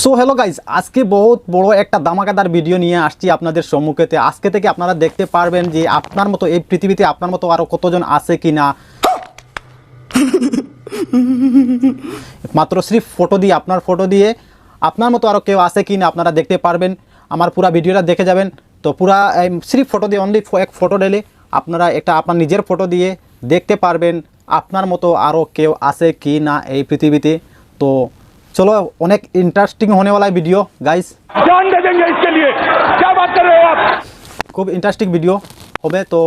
So hello guys আজকে বহুত বড় একটা দামাকাদার ভিডিও নিয়ে আসছি আপনাদের সম্মুখেতে। আজকে থেকে আপনারা দেখতে পারবেন যে আপনার মতো এই পৃথিবীতে আপনার মতো আরও কতজন আছে কি না মাত্র সির্ফ ফটো দিয়ে, আপনার ফটো দিয়ে আপনার মতো আরও কেউ আছে কি না আপনারা দেখতে পারবেন। আমার পুরো ভিডিওটা দেখে যাবেন। তো পুরা সির্ফ ফটো দিয়ে অনলি এক ফটো দিলে আপনারা একটা আপনার নিজের ফটো দিয়ে দেখতে পারবেন আপনার মতো আরও কেউ আছে কি না এই পৃথিবীতে। তো চলো অনেক ইন্টারেস্টিং होने वाला है वीडियो गाइस जान दे देंगे इसके लिए क्या बात कर रहे हो आप খুব ইন্টারেস্টিং ভিডিও হবে তো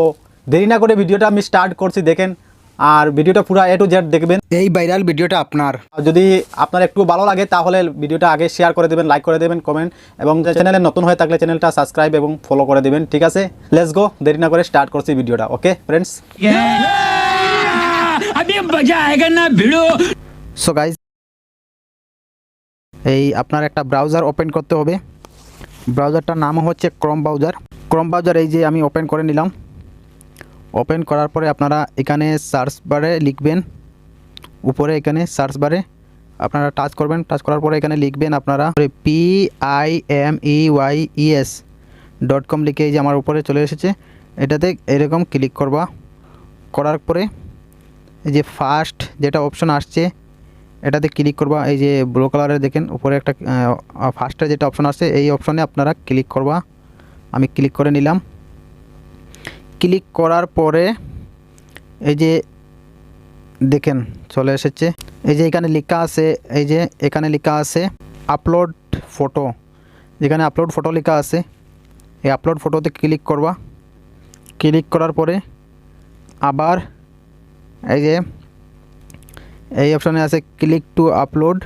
দেরি না করে ভিডিওটা আমি স্টার্ট করছি দেখেন আর ভিডিওটা পুরো এ টু জেড দেখবেন এই ভাইরাল ভিডিওটা আপনার আর যদি আপনার একটু ভালো লাগে তাহলে ভিডিওটা আগে শেয়ার করে দেবেন লাইক করে দেবেন কমেন্ট এবং চ্যানেলে নতুন হয়ে থাকলে চ্যানেলটা সাবস্ক্রাইব এবং ফলো করে দেবেন ঠিক আছে লেটস গো দেরি না করে স্টার্ট করছি ভিডিওটা ওকে ফ্রেন্ডস अभी मजा आएगा ना भिड़ो সো গাইজ এই আপনার একটা ব্রাউজার ওপেন করতে হবে। ব্রাউজারটার নাম হচ্ছে ক্রম ব্রাউজার ক্রম ব্রাউজার এই যে আমি ওপেন করে নিলাম। ওপেন করার পরে আপনারা এখানে সার্চ বারে লিখবেন। উপরে এখানে সার্চ বারে আপনারা টাচ করবেন। টাচ করার পরে এখানে লিখবেন আপনারা P I M E Y E S dot com লিখে এই যে আমার উপরে চলে এসেছে। এটাতে এরকম ক্লিক করবা। করার পরে এই যে ফার্স্ট যেটা অপশন আসছে এটাতে ক্লিক করবা, এই যে ব্লু কালারের দেখেন, উপরে একটা ফার্স্টে যেটা অপশন আছে এই অপশনে আপনারা ক্লিক করবা। আমি ক্লিক করে নিলাম। ক্লিক করার পরে এই যে দেখেন, চলে এসেছে। এই যে এখানে লেখা আছে, এই যে এখানে লেখা আছে আপলোড ফটো যেখানে আপলোড ফটো লেখা আছে, এই আপলোড ফটোতে ক্লিক করবা। ক্লিক করার পরে আবার এই যে এই অপশানে আছে click to upload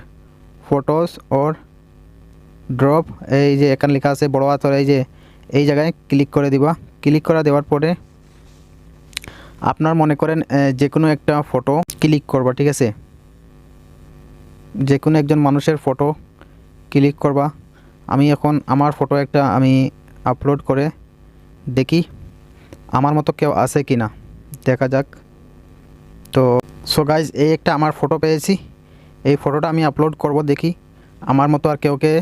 photos or drop এই যে এখানে লেখা আছে বড় হাতের এই যে, এই জায়গায় ক্লিক করে দিবা। ক্লিক করা দেওয়ার পরে আপনার মনে করেন যে কোনো একটা ফটো ক্লিক করবা, ঠিক আছে? যে কোনো একজন মানুষের ফটো ক্লিক করবা। আমি এখন আমার ফটো একটা আমি আপলোড করে দেখি, আমার মতো কেউ আছে কি না দেখা যাক। তো সো গাইজ এই একটা আমার ফটো পেয়েছি। এই ফটোটা আমি আপলোড করব দেখি। আমার মতো আর কেউকে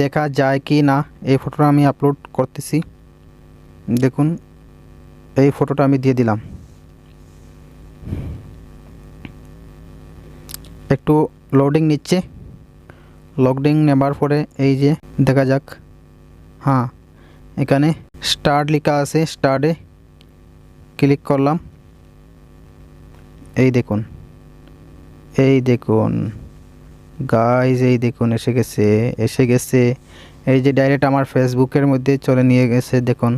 দেখা যায় কি না, এই ফটোটা আমি আপলোড করতেছি। দেখুন, এই ফটোটা আমি দিয়ে দিলাম। একটু লোডিং নিচ্ছে। লোডিং নেবার পরে এই যে, দেখা যাক। হ্যাঁ এখানে স্টার্ট লেখা আছে স্টার্টে ক্লিক করলাম। এই দেখুন। এই দেখুন। গাইজ এই দেখুন, এসে গেছে এসে গেছে। এই যে ডাইরেক্ট আমার ফেসবুকের মধ্যে চলে নিয়ে গেছে, দেখুন।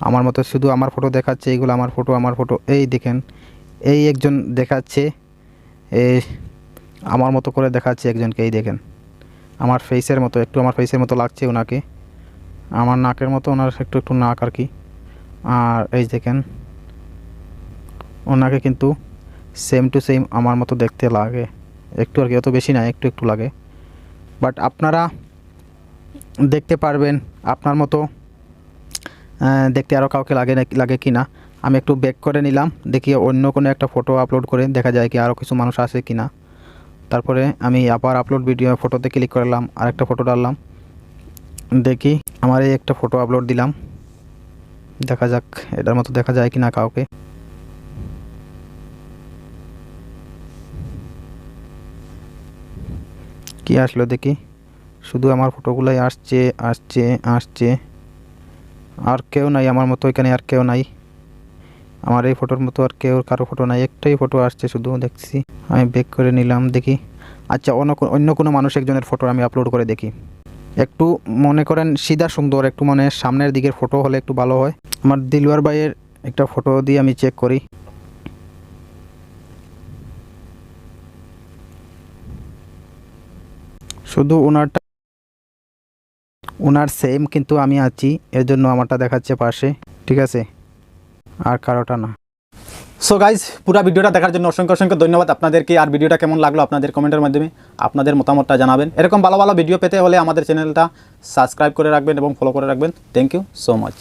আমার মতো শুধু আমার ফটো দেখাচ্ছে এইগুলো আমার ফটো আমার ফটো এই দেখেন, এই একজন দেখাচ্ছে এই আমার মতো করে দেখাচ্ছে একজনকে, এই দেখেন। আমার ফেসের মতো, একটু আমার ফেসের মতো লাগছে ওনাকে। আমার নাকের মতো, ওনার একটু একটু নাক আর কি। আর এই দেখেন, ওনাকে কিন্তু সেম টু সেম আমার মতো দেখতে লাগে। একটু আর কি, অত বেশি না, একটু একটু লাগে। বাট আপনারা দেখতে পারবেন আপনার মতো দেখতে আরও কাউকে লাগে না লাগে কি না আমি একটু ব্যাক করে নিলাম, দেখি অন্য কোনো একটা ফটো আপলোড করে দেখা যায় কি আরও কিছু মানুষ আছে কি না তারপরে আমি আবার আপলোড ভিডিও ফটোতে ক্লিক করলাম আর একটা ফটো ডাললাম। দেখি আমার এই একটা ফটো আপলোড দিলাম। দেখা যাক, এটার মতো দেখা যায় কি না কাউকে। কি আসলো দেখি? শুধু আমার ফটোগুলাই আসছে আসছে আসছে। আর কেউ নাই আমার মতো এখানে, আর কেউ নাই। আমার এই ফটোর মতো আর কেউ, কারও ফটো নাই, একটাই ফটো আসছে শুধু, দেখছি। আমি বেক করে নিলাম, দেখি। আচ্ছা অন্য অন্য কোনো মানুষ একজনের ফটো আমি আপলোড করে দেখি। একটু মনে করেন সিধা সুন্দর, একটু মানে সামনের দিকের ফটো হলে একটু ভালো হয়। আমার দিলওয়ার ভাইয়ের একটা ফটো দিয়ে আমি চেক করি। শুধু ওনারটা, ওনার সেম কিন্তু আমি আছি এর জন্য আমারটা দেখাচ্ছে পাশে, ঠিক আছে? আর কারোটা না। সো গাইজ পুরো ভিডিওটা দেখার জন্য অসংখ্য অসংখ্য ধন্যবাদ। আপনাদেরকে আর ভিডিওটা কেমন লাগল আপনাদের কমেন্টের মাধ্যমে, আপনাদের মতামতটা জানাবেন। এরকম ভালো ভালো ভিডিও পেতে হলে আমাদের চ্যানেলটা সাবস্ক্রাইব করে রাখবেন এবং ফলো করে রাখবেন। Thank you so much